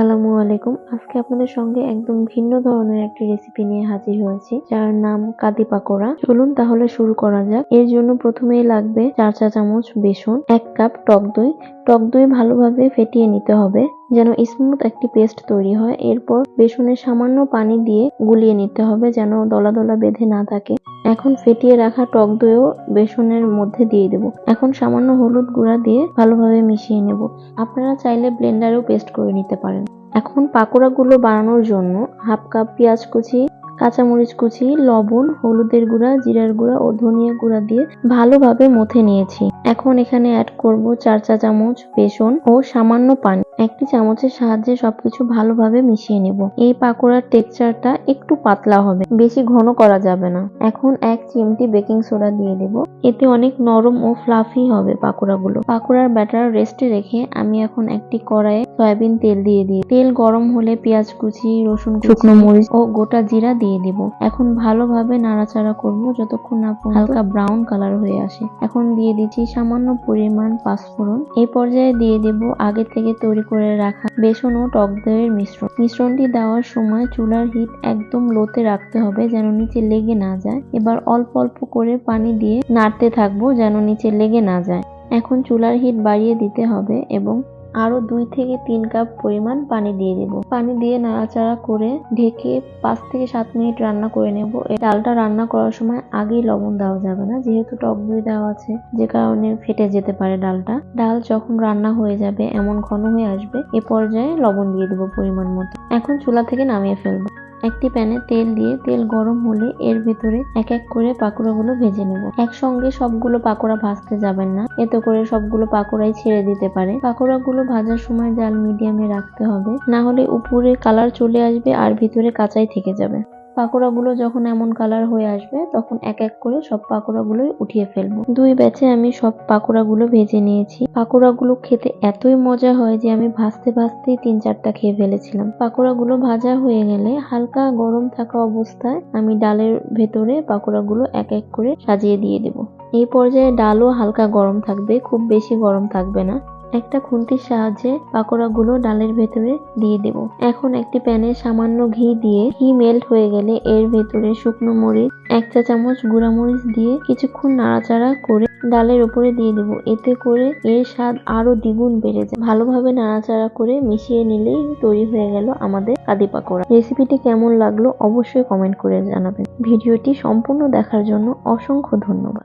আসসালামু আলাইকুম। আজকে আপনাদের সঙ্গে একদম ভিন্ন ধরনের একটি রেসিপি নিয়ে হাজির হয়েছি, যার নাম কাদি পাকোড়া। চলুন তাহলে শুরু করা যাক। এর জন্য প্রথমেই লাগবে চার চা চামচ বেসন, এক কাপ টক দই। টক দই ভালোভাবে ফেটিয়ে নিতে হবে, যেন স্মুথ একটি পেস্ট তৈরি হয়। এরপর বেসনের সামান্য পানি দিয়ে গুলিয়ে নিতে হবে, যেন দলা দলা বেঁধে না থাকে। এখন ফেটিয়ে রাখা টক দইও বেসনের মধ্যে দিয়ে দেব। এখন সামান্য হলুদ গুঁড়া দিয়ে ভালোভাবে মিশিয়ে নেব। আপনারা চাইলে ব্লেন্ডারেও পেস্ট করে নিতে পারেন। এখন পাকোড়াগুলো বানানোর জন্য হাফ কাপ পেঁয়াজ কুচি, কাঁচামরিচ কুচি, লবণ, হলুদের গুঁড়া, জিরার গুঁড়া ও ধনিয়া গুঁড়া দিয়ে ভালোভাবে মথে নিয়েছি। এখন এখানে অ্যাড করব চার চা চামচ বেসন ও সামান্য পানি। একটি চামচের সাহায্যে সবকিছু ভালোভাবে মিশিয়ে নেব। এই পাকোড়ার টেক্সচারটা একটু পাতলা হবে। বেশি ঘন করা যাবে না। এখন এক চিমটি বেকিং সোডা দিয়ে দেব। এতে অনেক নরম ও ফ্লাফি হবে পাকোড়াগুলো। পাকোড়ার ব্যাটার রেস্টে রেখে আমি এখন একটি কড়াইয়ে সয়াবিন তেল দিয়ে দিই। তেল গরম হলে পেঁয়াজ কুচি রসুন শুকনো মরিচ ও গোটা জিরা দিয়ে দিব। এখন ভালোভাবে নাড়াচাড়া করব যতক্ষণ না হালকা ব্রাউন কালার হয়ে আসে। এখন দিয়ে দিচ্ছি সামান্য পরিমাণ পাঁচফোড়ন। এই পর্যায়ে দিয়ে দেব আগে থেকে তৈরি করে রাখা বেসন ও টক দইয়ের মিশ্রণ। মিশ্রণটি দেওয়ার সময় চুলার হিট একদম লোতে রাখতে হবে যেন নিচে লেগে না যায়। এবার অল্প অল্প করে পানি দিয়ে নাড়তে থাকব যেন নিচে লেগে না যায়। এখন চুলার হিট বাড়িয়ে দিতে হবে এবং আরও দুই থেকে তিন কাপ পরিমাণ পানি দিয়ে দেব। পানি দিয়ে নাড়াচাড়া করে ঢেকে পাঁচ থেকে সাত মিনিট রান্না করে নেব। ডালটা রান্না করার সময় আগেই লবণ দেওয়া যাবে না, যেহেতু টক দই দেওয়া আছে, যে কারণে ফেটে যেতে পারে ডালটা। ডাল যখন রান্না হয়ে যাবে, এমন ঘন হয়ে আসবে, এ পর্যায়ে লবণ দিয়ে দেবো পরিমাণ মতো। এখন চুলা থেকে নামিয়ে ফেলব। একটি প্যানে তেল দিয়ে তেল গরম হলে এর ভেতরে এক এক করে পাকোড়াগুলো ভেজে নেব। একসঙ্গে সবগুলো পাকোড়া ভাজতে যাবেন না। এতে করে সবগুলো পাকোড়াই ছেড়ে দিতে পারে। পাকোড়াগুলো ভাজার সময় জাল মিডিয়ামে রাখতে হবে। না হলে উপরে কালার চলে আসবে আর ভিতরে কাঁচাই থেকে যাবে। পাকোড়াগুলো যখন এমন কালার হয়ে আসবে, তখন এক এক করে সব পাকোড়াগুলোই উঠিয়ে ফেলব। দুই ব্যাচে আমি সব পাকোড়াগুলো ভেজে নিয়েছি। পাকোড়াগুলো খেতে এতই মজা হয় যে আমি ভাজতে ভাজতেই তিন চারটা খেয়ে ফেলেছিলাম। পাকোড়াগুলো ভাজা হয়ে গেলে হালকা গরম থাকা অবস্থায় আমি ডালের ভেতরে পাকোড়াগুলো এক এক করে সাজিয়ে দিয়ে দেব। এই পর্যায়ে ডালও হালকা গরম থাকবে, খুব বেশি গরম থাকবে না। একটা খুন্তির সাহায্যে পাকোড়াগুলো ডালের ভেতরে দিয়ে দেব। এখন একটি প্যানে সামান্য ঘি দিয়ে ঘি মেল্ট হয়ে গেলে এর ভেতরে শুকনো মরিচ, এক চা চামচ গুঁড়া মরিচ দিয়ে কিছুক্ষণ নাড়াচাড়া করে ডালের উপরে দিয়ে দেব। এতে করে এর স্বাদ আরও দ্বিগুণ বেড়ে যায়। ভালোভাবে নাড়াচাড়া করে মিশিয়ে নিলেই তৈরি হয়ে গেল আমাদের কাদি পাকোড়া। রেসিপিটি কেমন লাগল অবশ্যই কমেন্ট করে জানাবেন। ভিডিওটি সম্পূর্ণ দেখার জন্য অসংখ্য ধন্যবাদ।